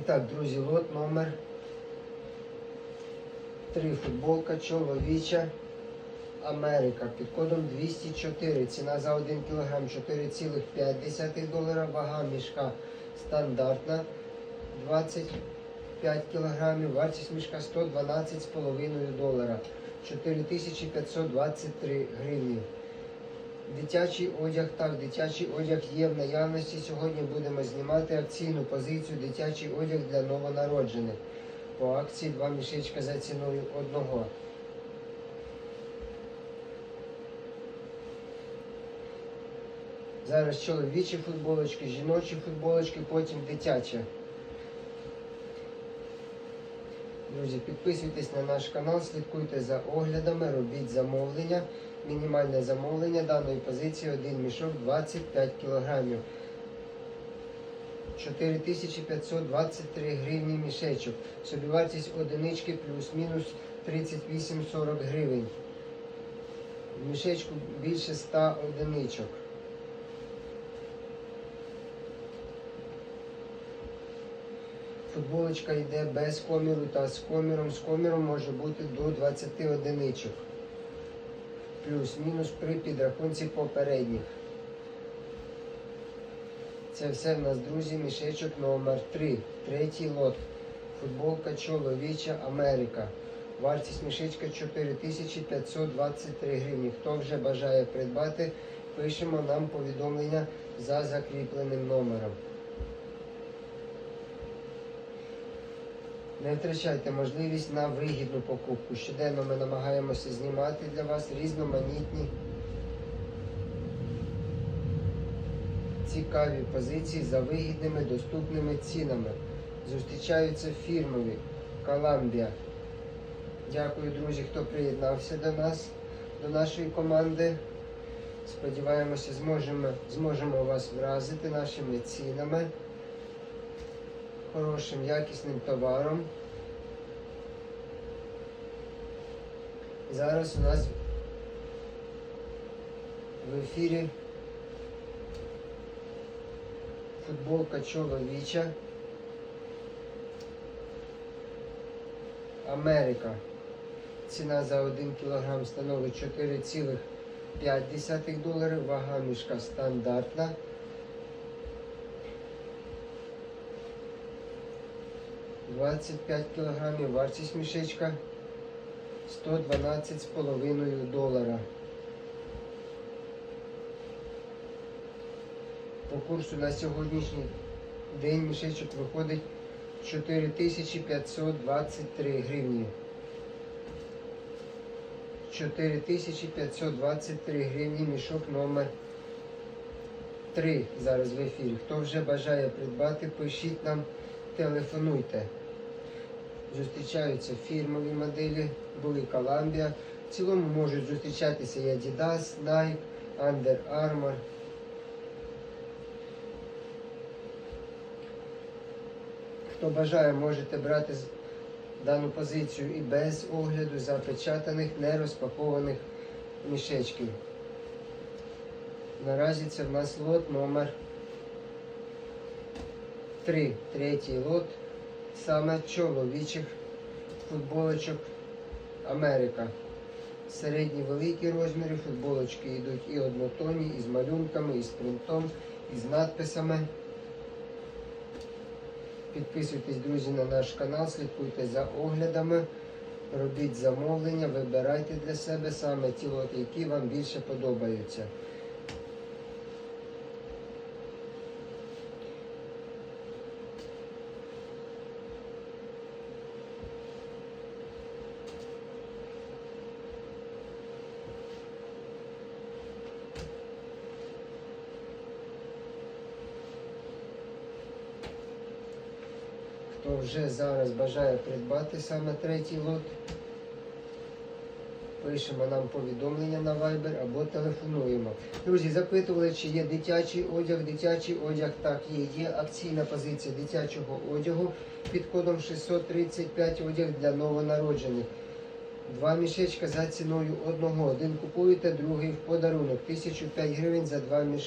І так, друзі, лот номер 3. Футболка чоловіча Америка під кодом 204. Ціна за 1 кг 4,5 долара. Вага мішка стандартна 25 кг. Вартість мішка 112,5 долара. 4523 гривні. Дитячий одяг, так, дитячий одяг є в наявності. Сьогодні будемо знімати акційну позицію дитячий одяг для новонароджених. По акції два мішечка за ціною одного. Зараз чоловічі футболочки, жіночі футболочки, потім дитячі. Друзі, підписуйтесь на наш канал, слідкуйте за оглядами, робіть замовлення. Мінімальне замовлення даної позиції один мішок 25 кг. 4523 гривні мішечок. Собівартість одинички плюс-мінус 38-40 гривень. В мішечку більше 100 одиничок. Футболочка йде без коміру та з коміром. З коміром може бути до 20 одиничок. Плюс-мінус при підрахунці попередніх. Це все в нас, друзі, мішечок номер 3 Третій лот. Футболка чоловіча Америка. Вартість мішечка 4523 гривні. Хто вже бажає придбати, пишемо нам повідомлення за закріпленим номером. Не втрачайте можливість на вигідну покупку. Щоденно ми намагаємося знімати для вас різноманітні цікаві позиції за вигідними доступними цінами. Зустрічаються фірмові Коламбія. Дякую, друзі, хто приєднався до нас, до нашої команди. Сподіваємося, зможемо, зможемо вас вразити нашими цінами хорошим, якісним товаром. Зараз у нас в ефірі футболка чоловіча Америка. Ціна за 1 кг становить 4,5 доларів, вага мішка стандартна. 25 кілограмів, вартість мішечка 112,5 долара. По курсу на сьогоднішній день мішечок виходить 4523 гривні. 4523 гривні мішок номер 3 зараз в ефірі. Хто вже бажає придбати, пишіть нам, телефонуйте. Зустрічаються фірмові моделі, були Columbia. В цілому можуть зустрічатися і Adidas, Nike, Under Armour. Хто бажає, можете брати дану позицію і без огляду запечатаних, не розпакованих мішечків. Наразі це в нас лот номер 3. Третій лот саме чоловічих футболочок Америка. Середні великі розміри футболочки йдуть і однотонні, і з малюнками, і з принтом, і з надписами. Підписуйтесь, друзі, на наш канал, слідкуйте за оглядами, робіть замовлення, вибирайте для себе саме ті лоти, які вам більше подобаються. Хто вже зараз бажає придбати саме третій лот, пишемо нам повідомлення на Viber або телефонуємо. Друзі, запитували, чи є дитячий одяг. Дитячий одяг так є. Є акційна позиція дитячого одягу під кодом 635 одяг для новонароджених. Два мішечка за ціною одного. Один купуєте, другий в подарунок. 1005 гривень за два мішки.